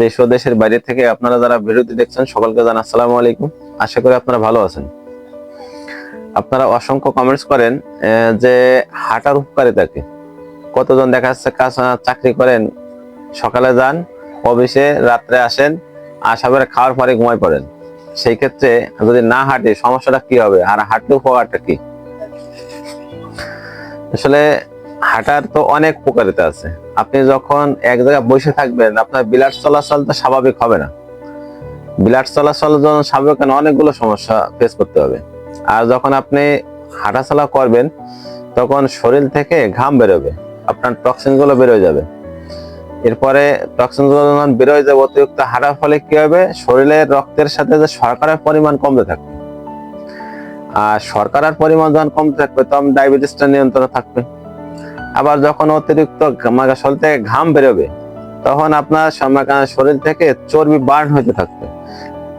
দেশ ও দেশের বাইরে থেকে আপনারা যারা ভিডিওটি দেখছেন, সকলকে জানা আসসালামু আলাইকুম। আশা করি আপনারা ভালো আছেন। আপনারা অসংখ্য কমেন্টস করেন যে হাঁটার উপকারিতাকে। কতজন দেখা যাচ্ছে কাজ চাকরি করেন, সকালে যান, অফিসে, রাত্রে আসেন, আসা পরে খাওয়ার পরে ঘুমায় পড়েন। সেই ক্ষেত্রে যদি না হাঁটে, সমস্যাটা কি হবে? আর হাঁটলে উপকারটা কি? আসলে হাঁটার তো অনেক উপকারিতা আছে। আপনি যখন এক জায়গায় বসে থাকবেন, আপনার বিলাট চলাচল তো স্বাভাবিক হবে না। বিলাট চলাচল যখন স্বাভাবিক অনেকগুলো সমস্যা ফেস করতে হবে। আর যখন আপনি হাঁটাচলা করবেন, তখন শরীর থেকে ঘাম বেরোবে, আপনার টক্সিনগুলো বেরোয় যাবে। এরপরে টক্সিনগুলো যখন বেরোয় যাবে, অতিরিক্ত হাঁটার ফলে কি হবে? শরীরের রক্তের সাথে যে শর্করার পরিমাণ কমতে থাকবে। আর শর্করার পরিমাণ যখন কমতে থাকবে, তখন ডায়াবেটিসটা নিয়ন্ত্রণে থাকবে। আবার যখন অতিরিক্ত শরীর থেকে ঘাম বেরোবে, তখন আপনার শরীর থেকে চর্বি বার্ন হতে থাকবে।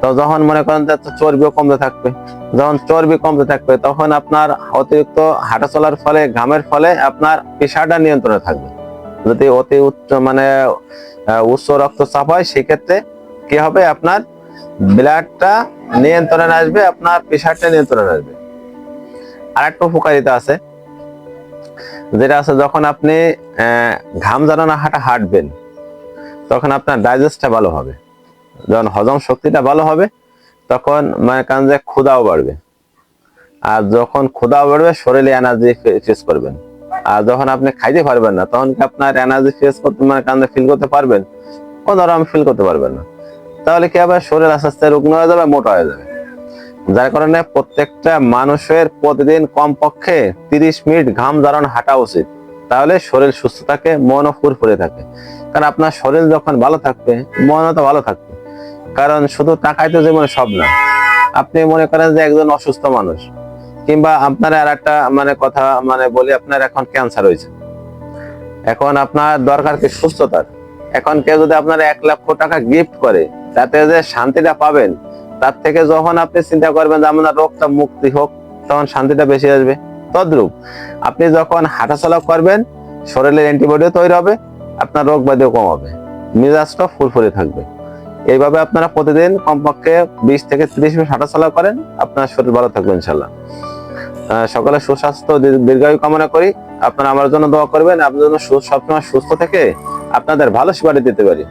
তো যখন মনে করেন চর্বিও কমতে থাকবে, যখন চর্বি কমতে থাকবে, তখন আপনার অতিরিক্ত হাঁটা চলার ফলে, ঘামের ফলে আপনার প্রেশারটা নিয়ন্ত্রণে থাকবে। যদি অতি উচ্চ মানে উচ্চ রক্তচাপ হয়, সেক্ষেত্রে কি হবে? আপনার ব্লাডটা নিয়ন্ত্রণে আসবে, আপনার প্রেশারটা নিয়ন্ত্রণে আসবে। আর একটা উপকারিতা আছে। যেটা আছে, যখন আপনি ঘাম জানানো হাঁটা, হাঁটবেন, তখন আপনার ডাইজেস্টটা ভালো হবে। যখন হজম শক্তিটা ভালো হবে, তখন মানে কারণ যে ক্ষুদাও বাড়বে। আর যখন ক্ষুদাও বাড়বে, শরীরে এনার্জি ফেস করবেন। আর যখন আপনি খাইতে পারবেন না, তখন কি আপনার এনার্জি ফেস করতে মানে কারণ ফিল করতে পারবেন? কোনো আরাম ফিল করতে পারবেন না। তাহলে কি হবে? শরীর আস্তে আস্তে রুগ্ন হয়ে যাবে, মোটা হয়ে যাবে। যার কারণে প্রত্যেকটা মানুষের প্রতিদিন কমপক্ষে তিরিশ মিনিট ঘাম ঝরানো হাঁটা উচিত। তাহলে শরীর সুস্থ থাকে, মনও ফুরফুরে থাকে। কারণ আপনার শরীর যখন ভালো থাকবে, মনও তো ভালো থাকবে। কারণ শুধু টাকাই তো জীবনে সব না। আপনি মনে করেন যে একজন অসুস্থ মানুষ, কিংবা আপনার আর একটা মানে কথা মানে বলি, আপনার এখন ক্যান্সার হয়েছে। এখন আপনার দরকার কি সুস্থতার? এখন কেউ যদি আপনার এক লক্ষ টাকা গিফট করে, তাতে যে শান্তিটা পাবেন তার থেকে যখন আপনি চিন্তা করবেন যে আপনার রোগটা মুক্তি হোক, তখন শান্তিটা বেশি আসবে। তদ্রূপ, আপনি যখন হাঁটাচলা করবেন, শরীরের অ্যান্টিবডিও তৈরি হবে, আপনার রোগ ব্যাধিও কম হবে। মেজাজটা ফুরফুরে থাকবে। এইভাবে আপনারা প্রতিদিন কমপক্ষে বিশ থেকে ত্রিশ মিনিট হাঁটাচলা করেন, আপনার শরীর ভালো থাকবে ইনশাল্লাহ সকলে সুস্বাস্থ্য দীর্ঘায়ু কামনা করি। আপনারা আমার জন্য দোয়া করবেন। আপনার জন্য সবসময় সুস্থ থেকে আপনাদের ভালো সেবাটি দিতে পারি।